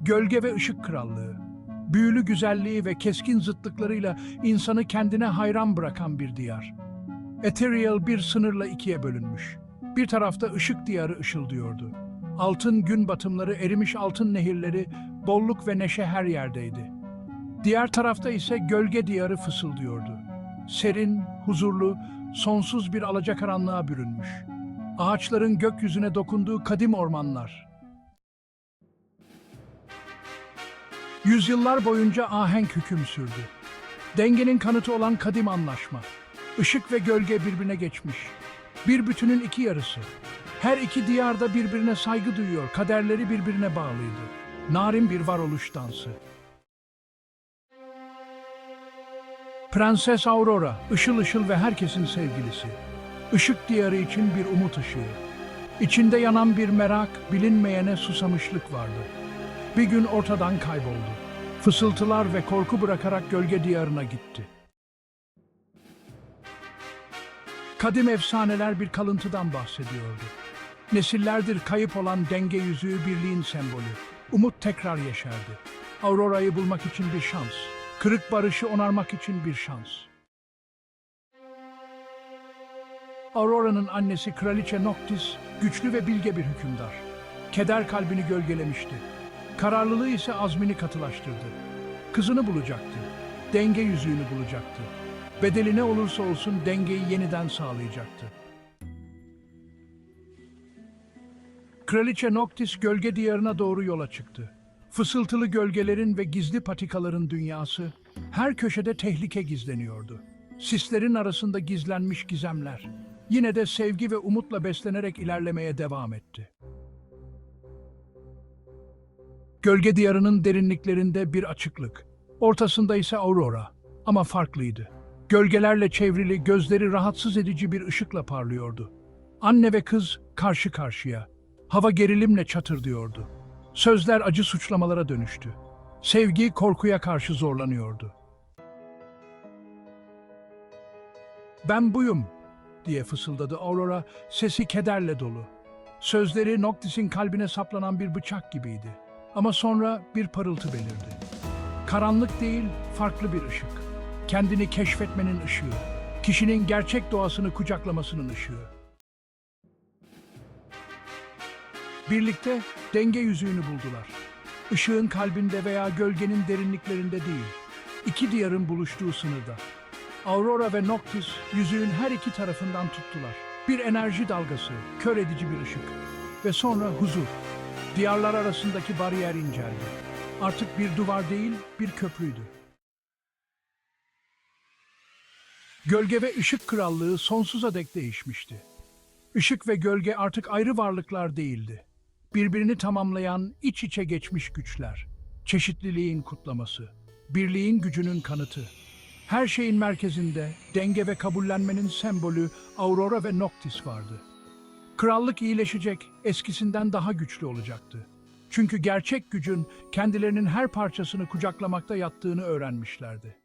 Gölge ve ışık krallığı. Büyülü güzelliği ve keskin zıtlıklarıyla insanı kendine hayran bırakan bir diyar. Ethereal bir sınırla ikiye bölünmüş. Bir tarafta ışık diyarı ışıldıyordu. Altın gün batımları, erimiş altın nehirleri, bolluk ve neşe her yerdeydi. Diğer tarafta ise gölge diyarı fısıldıyordu. Serin, huzurlu, sonsuz bir alacakaranlığa bürünmüş. Ağaçların gökyüzüne dokunduğu kadim ormanlar. Yüzyıllar boyunca ahenk hüküm sürdü. Dengenin kanıtı olan kadim anlaşma. Işık ve gölge birbirine geçmiş. Bir bütünün iki yarısı. Her iki diyarda birbirine saygı duyuyor, kaderleri birbirine bağlıydı. Narin bir varoluş dansı. Prenses Aurora, ışıl ışıl ve herkesin sevgilisi. Işık diyarı için bir umut ışığı. İçinde yanan bir merak, bilinmeyene susamışlık vardı. Bir gün ortadan kayboldu. Fısıltılar ve korku bırakarak gölge diyarına gitti. Kadim efsaneler bir kalıntıdan bahsediyordu. Nesillerdir kayıp olan denge yüzüğü birliğin sembolü. Umut tekrar yeşerdi. Aurora'yı bulmak için bir şans. Kırık barışı onarmak için bir şans. Aurora'nın annesi Kraliçe Noctis güçlü ve bilge bir hükümdar. Keder kalbini gölgelemişti. Kararlılığı ise azmini katılaştırdı. Kızını bulacaktı. Denge yüzüğünü bulacaktı. Bedeli ne olursa olsun dengeyi yeniden sağlayacaktı. Kraliçe Noctis gölge diyarına doğru yola çıktı. Fısıltılı gölgelerin ve gizli patikaların dünyası, her köşede tehlike gizleniyordu. Sislerin arasında gizlenmiş gizemler. Yine de sevgi ve umutla beslenerek ilerlemeye devam etti. Gölge diyarının derinliklerinde bir açıklık. Ortasında ise aurora. Ama farklıydı. Gölgelerle çevrili, gözleri rahatsız edici bir ışıkla parlıyordu. Anne ve kız karşı karşıya. Hava gerilimle çatırdıyordu. Sözler acı suçlamalara dönüştü. Sevgi korkuya karşı zorlanıyordu. Ben buyum diye fısıldadı Aurora, sesi kederle dolu. Sözleri Noctis'in kalbine saplanan bir bıçak gibiydi. Ama sonra bir parıltı belirdi. Karanlık değil, farklı bir ışık. Kendini keşfetmenin ışığı. Kişinin gerçek doğasını kucaklamasının ışığı. Birlikte denge yüzüğünü buldular. Işığın kalbinde veya gölgenin derinliklerinde değil, iki diyarın buluştuğu sınırda. Aurora ve Noctis yüzüğün her iki tarafından tuttular. Bir enerji dalgası, kör edici bir ışık. Ve sonra huzur. Diyarlar arasındaki bariyer inceldi. Artık bir duvar değil, bir köprüydü. Gölge ve ışık krallığı sonsuza dek değişmişti. Işık ve gölge artık ayrı varlıklar değildi. Birbirini tamamlayan iç içe geçmiş güçler. Çeşitliliğin kutlaması, birliğin gücünün kanıtı. Her şeyin merkezinde denge ve kabullenmenin sembolü Aurora ve Noctis vardı. Krallık iyileşecek, eskisinden daha güçlü olacaktı. Çünkü gerçek gücün kendilerinin her parçasını kucaklamakta yattığını öğrenmişlerdi.